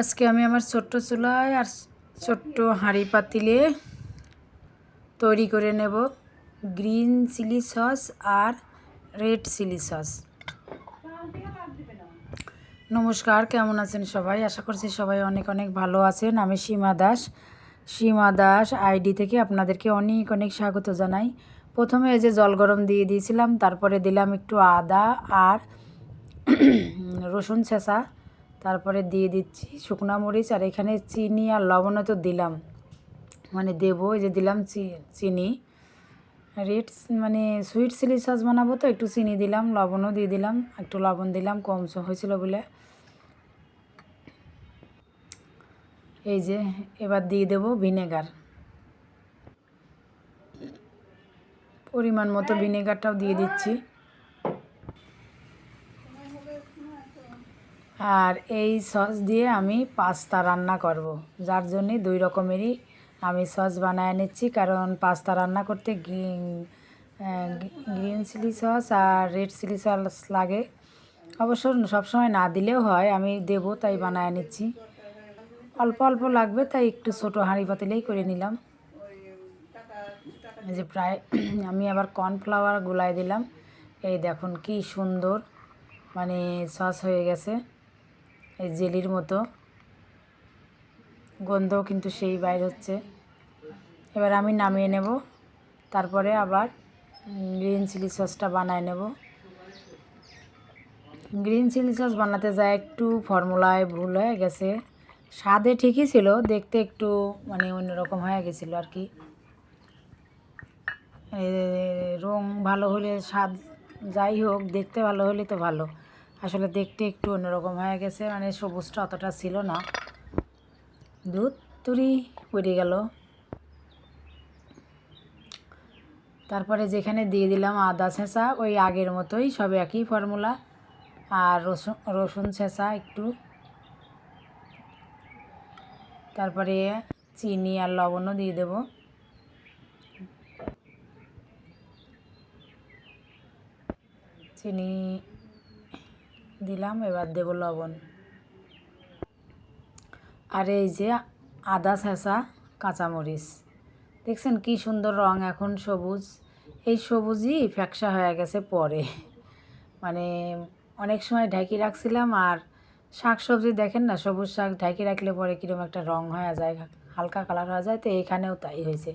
আজকে আমি আমার ছোট্ট চুলায় আর ছোট্ট হাঁড়ি পাতিলে তৈরি করে নেব গ্রিন চিলি সস আর রেড চিলি সস। নমস্কার, কেমন আছেন সবাই? আশা করছি সবাই অনেক অনেক ভালো আছেন। আমি সীমা দাস। সীমা দাস আইডি থেকে আপনাদেরকে অনেক অনেক স্বাগত জানাই। প্রথমে এই যে জল গরম দিয়ে দিয়েছিলাম, তারপরে দিলাম একটু আদা আর রসুন ছেঁচা। তারপরে দিয়ে দিচ্ছি শুকনা মরিচ আর এখানে চিনি আর লবণও তো দিলাম। মানে দেবো যে দিলাম চিনি। রেড মানে সুইট চিলি সস বানাবো তো, একটু চিনি দিলাম, লবণও দিয়ে দিলাম, একটু লবণ দিলাম, কম হয়েছিল বলে। এই যে এবার দিয়ে দেবো ভিনেগার। পরিমাণ মতো ভিনেগারটাও দিয়ে দিচ্ছি। আর এই সস দিয়ে আমি পাস্তা রান্না করব। যার জন্যে দুই রকমেরই আমি সস বানায় নিচ্ছি। কারণ পাস্তা রান্না করতে গ্রিন চিলি সস আর রেড চিলি সস লাগে। অবশ্য সবসময় না দিলেও হয়, আমি দেবো তাই বানায় নিচ্ছি। অল্প অল্প লাগবে তাই একটু ছোটো হাঁড়ি পাতিলেই করে নিলাম। যে প্রায় আমি আবার কর্নফ্লাওয়ার গুলাই দিলাম। এই দেখুন কি সুন্দর মানে সস হয়ে গেছে। এই জেলির মতো। গন্ধও কিন্তু সেই বাইর হচ্ছে। এবার আমি নামিয়ে নেব। তারপরে আবার গ্রিন চিলি সসটা বানায় নেব। গ্রিন চিলি সস বানাতে যায় একটু ফর্মুলায় ভুল হয়ে গেছে। স্বাদে ঠিকই ছিল, দেখতে একটু মানে অন্যরকম হয়ে গেছিল আর কি। রং ভালো হলে স্বাদ যাই হোক, দেখতে ভালো হলে তো ভালো। আসলে দেখতে একটু অন্যরকম হয়ে গেছে মানে সবুজটা অতটা ছিল না। দুধ তুরি পড়ে গেল। তারপরে যেখানে দিয়ে দিলাম আদা ছেঁচা, ওই আগের মতোই সব একই ফর্মুলা। আর রসুন রসুন ছেঁচা একটু। তারপরে চিনি আর লবণও দিয়ে দেব। চিনি দিলাম, এবার দেব লবণ। আর এই যে আদা ছেঁচা কাঁচামরিচ। দেখছেন কি সুন্দর রং এখন সবুজ। এই সবুজই ফ্যাকসা হয়ে গেছে পরে। মানে অনেক সময় ঢাকি রাখছিলাম আর শাক সবজি দেখেন না, সবুজ শাক ঢাকি রাখলে পরে কীরকম একটা রং হয়ে যায়, হালকা কালার হয়ে যায়, তো এইখানেও তাই হয়েছে।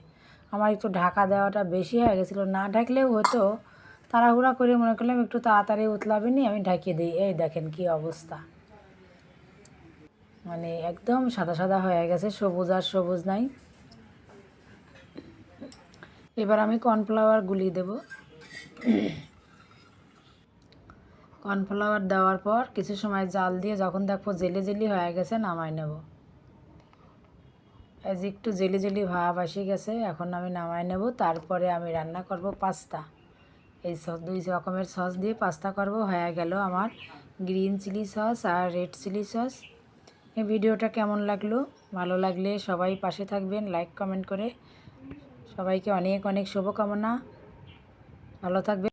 আমার একটু ঢাকা দেওয়াটা বেশি হয়ে গেছিল। না ঢাকলেও হতো তাড়াহুড়া করে মনে করলাম একটু তাড়াতাড়ি উতলাবে নি আমি ঢাকিয়ে দিই। এই দেখেন কি অবস্থা। মানে একদম সাদা সাদা হয়ে গেছে, সবুজ আর সবুজ নাই। এবার আমি কর্নফ্লাওয়ার গুলিয়ে দেব। কর্নফ্লাওয়ার দেওয়ার পর কিছু সময় জাল দিয়ে যখন দেখব জেলি জেলি হয়ে গেছে নামাই নেব। যে একটু জেলি জেলি ভাব আসে গেছে, এখন আমি নামাই নেব। তারপরে আমি রান্না করব পাস্তা। এই সস, দুই রকমের সস দিয়ে পাস্তা করব। হয়ে গেল আমার গ্রিন চিলি সস আর রেড চিলি সস। এই ভিডিওটা কেমন লাগল? ভালো লাগলে সবাই পাশে থাকবেন, লাইক, কমেন্ট করে। সবাইকে অনেক অনেক শুভকামনা। ভালো থাকবে